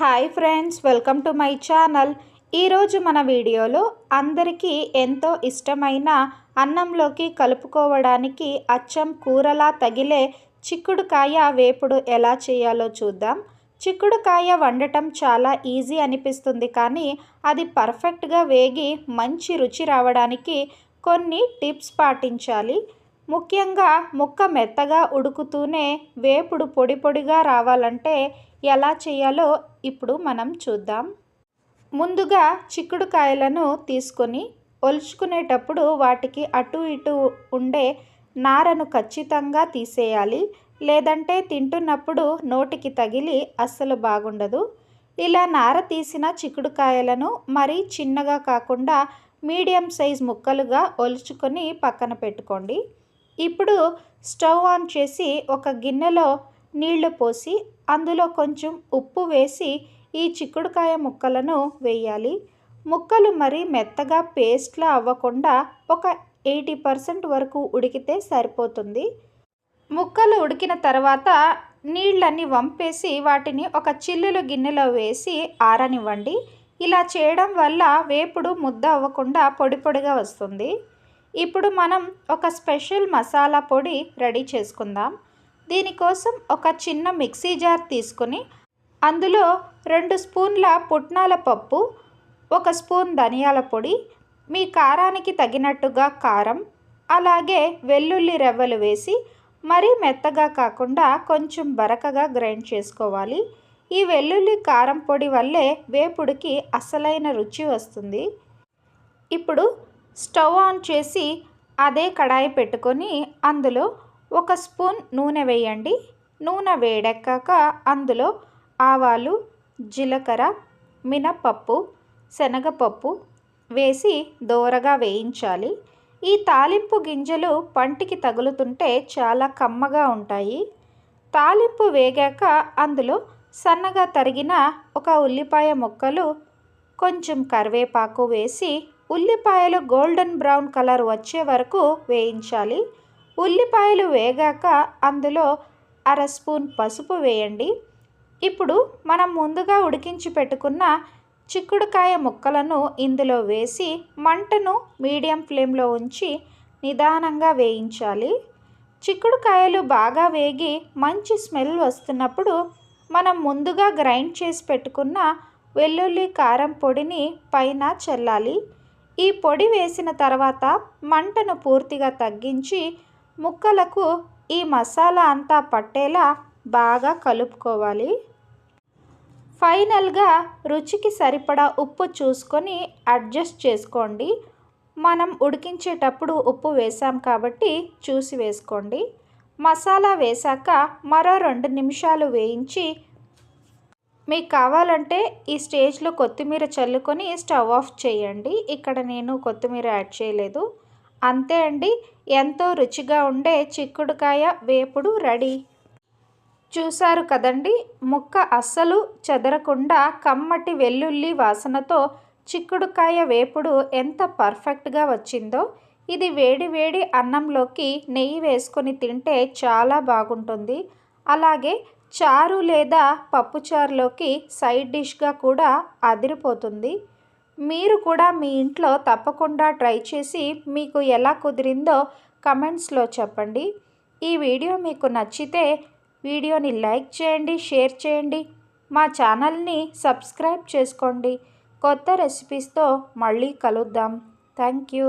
Hi friends welcome to my channel. ఈరోజు మన వీడియోలో అందరికీ ఎంతో ఇష్టమైన అన్నంలోకి కలుపుకోవడానికి అచ్చం కూరలా తగిలే చిక్కుడుకాయ వేపుడు ఎలా చేయాలో చూద్దాం. చిక్కుడుకాయ వండటం చాలా ఈజీ అనిపిస్తుంది కానీ అది పర్ఫెక్ట్గా వేగి మంచి రుచి రావడానికి కొన్ని టిప్స్ పాటించాలి. ముఖ్యంగా ముక్క మెత్తగా ఉడుకుతూనే వేపుడు పొడి పొడిగా రావాలంటే ఎలా చేయాలో ఇప్పుడు మనం చూద్దాం. ముందుగా చిక్కుడుకాయలను తీసుకొని ఒలుచుకునేటప్పుడు వాటికి అటు ఇటు ఉండే నారను ఖచ్చితంగా తీసేయాలి. లేదంటే తింటున్నప్పుడు నోటికి తగిలి అస్సలు బాగుండదు. ఇలా నార తీసిన చిక్కుడుకాయలను మరీ చిన్నగా కాకుండా మీడియం సైజ్ ముక్కలుగా ఒలుచుకొని పక్కన పెట్టుకోండి. ఇప్పుడు స్టవ్ ఆన్ చేసి ఒక గిన్నెలో నీళ్ళు పోసి అందులో కొంచెం ఉప్పు వేసి ఈ చిక్కుడుకాయ ముక్కలను వేయాలి. ముక్కలు మరీ మెత్తగా పేస్ట్లా అవ్వకుండా ఒక ఎయిటీ పర్సెంట్ వరకు ఉడికితే సరిపోతుంది. ముక్కలు ఉడికిన తర్వాత నీళ్ళని వంపేసి వాటిని ఒక చిల్లులు గిన్నెలో వేసి ఆరనివ్వండి. ఇలా చేయడం వల్ల వేపుడు ముద్ద అవ్వకుండా పొడి పొడిగా వస్తుంది. ఇప్పుడు మనం ఒక స్పెషల్ మసాలా పొడి రెడీ చేసుకుందాం. దీనికోసం ఒక చిన్న మిక్సీ జార్ తీసుకొని అందులో రెండు స్పూన్ల పుట్నాల పప్పు ఒక స్పూన్ ధనియాల పొడి మీ కారానికి తగినట్టుగా కారం అలాగే వెల్లుల్లి రెవ్వలు వేసి మరీ మెత్తగా కాకుండా కొంచెం బరకగా గ్రైండ్ చేసుకోవాలి. ఈ వెల్లుల్లి కారం పొడి వల్లే వేపుడికి అసలైన రుచి వస్తుంది. ఇప్పుడు స్టవ్ ఆన్ చేసి అదే కడాయి పెట్టుకొని అందులో ఒక స్పూన్ నూనె వేయండి. నూనె వేడెక్కాక అందులో ఆవాలు జీలకర్ర మినప్పప్పు శనగపప్పు వేసి దోరగా వేయించాలి. ఈ తాలింపు గింజలు పంటికి తగులుతుంటే చాలా కమ్మగా ఉంటాయి. తాలింపు వేగాక అందులో సన్నగా తరిగిన ఒక ఉల్లిపాయ ముక్కలు కొంచెం కరివేపాకు వేసి ఉల్లిపాయలు గోల్డెన్ బ్రౌన్ కలర్ వచ్చే వరకు వేయించాలి. ఉల్లిపాయలు వేగాక అందులో అర స్పూన్ పసుపు వేయండి. ఇప్పుడు మనం ముందుగా ఉడికించి పెట్టుకున్న చిక్కుడుకాయ ముక్కలను ఇందులో వేసి మంటను మీడియం ఫ్లేమ్లో ఉంచి నిదానంగా వేయించాలి. చిక్కుడుకాయలు బాగా వేగి మంచి స్మెల్ వస్తున్నప్పుడు మనం ముందుగా గ్రైండ్ చేసి పెట్టుకున్న వెల్లుల్లి కారం పొడిని పైన చల్లాలి. ఈ పొడి వేసిన తర్వాత మంటను పూర్తిగా తగ్గించి ముక్కలకు ఈ మసాలా అంతా పట్టేలా బాగా కలుపుకోవాలి. ఫైనల్గా రుచికి సరిపడా ఉప్పు చూసుకొని అడ్జస్ట్ చేసుకోండి. మనం ఉడికించేటప్పుడు ఉప్పు వేసాం కాబట్టి చూసి వేసుకోండి. మసాలా వేశాక మరో రెండు నిమిషాలు వేయించి మీకు కావాలంటే ఈ స్టేజ్లో కొత్తిమీర చల్లుకొని స్టవ్ ఆఫ్ చేయండి. ఇక్కడ నేను కొత్తిమీర యాడ్ చేయలేదు. అంతే అండి. ఎంతో రుచిగా ఉండే చిక్కుడుకాయ వేపుడు రెడీ. చూశారు కదండి? ముక్క అస్సలు చెదరకుండా కమ్మటి వెల్లుల్లి వాసనతో చిక్కుడుకాయ వేపుడు ఎంత పర్ఫెక్ట్గా వచ్చిందో. ఇది వేడి వేడి అన్నంలోకి నెయ్యి వేసుకొని తింటే చాలా బాగుంటుంది. అలాగే చారు లేదా పప్పుచారులోకి సైడ్ డిష్గా కూడా అదిరిపోతుంది. మీరు కూడా మీ ఇంట్లో తప్పకుండా ట్రై చేసి మీకు ఎలా కుదిరిందో కమెంట్స్లో చెప్పండి. ఈ వీడియో మీకు నచ్చితే వీడియోని లైక్ చేయండి షేర్ చేయండి మా ఛానల్ని సబ్స్క్రైబ్ చేసుకోండి. కొత్త రెసిపీస్తో మళ్ళీ కలుద్దాం. Thank you.